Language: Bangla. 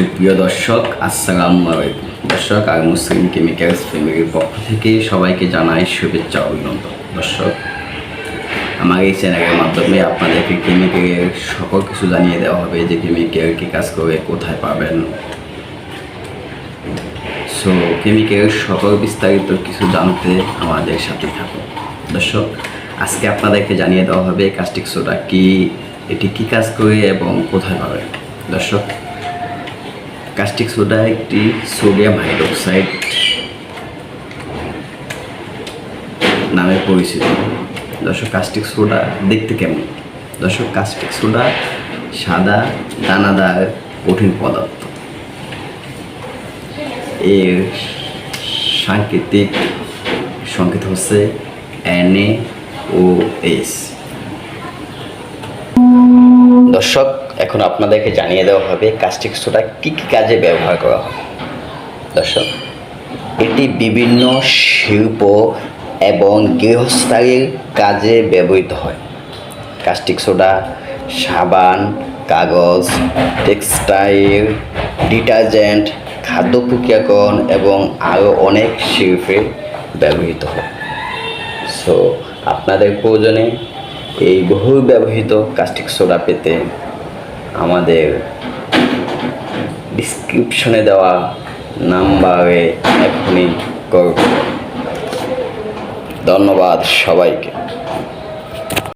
সুপ্রিয় দর্শক, আসসালামু আলাইকুম। দর্শক আর মুসলিম কেমিক্যালস ফ্যামিলির পক্ষ থেকে সবাইকে জানাই শুভেচ্ছা অভিনন্দন। দর্শক, আমার এই চ্যানেলের মাধ্যমে আপনাদেরকে কেমিক্যালের সকল কিছু জানিয়ে দেওয়া হবে যে কেমিক্যাল কী কাজ করে, কোথায় পাবেন। সো কেমিক্যালের সকল বিস্তারিত কিছু জানতে আমাদের সাথে থাকুন। দর্শক, আজকে আপনাদেরকে জানিয়ে দেওয়া হবে কাস্টিক সোডা কি, এটি কী কাজ করে এবং কোথায় পাবেন। দর্শক কাস্টিক সোডা একটি সোডিয়াম হাইড্রোক্সাইড নামে পরিচিত। দর্শক কাস্টিক সোডা দেখতে কেমন? দর্শক কাস্টিক সোডা সাদা, দানাদার, কঠিন পদার্থ। এর সাংকেতিক সংকেত হচ্ছে এন ও এস দর্শক এখন আপনাদেরকে জানিয়ে দেওয়া হবে কাস্টিক সোডা কী কী কাজে ব্যবহার করা হয়। দর্শক, এটি বিভিন্ন শিল্প এবং গৃহস্থালির কাজে ব্যবহৃত হয়। কাস্টিক সোডা, সাবান, কাগজ, টেক্সটাইল, ডিটারজেন্ট, খাদ্য প্রক্রিয়াকরণ এবং আরও অনেক শিল্পে ব্যবহৃত হয়। সো আপনাদের প্রয়োজনে এই বহু ব্যবহৃত কাস্টিক সোডা পেতে আমাদের ডিসক্রিপশনে দেওয়া নাম্বারে এখনই করব। ধন্যবাদ সবাইকে।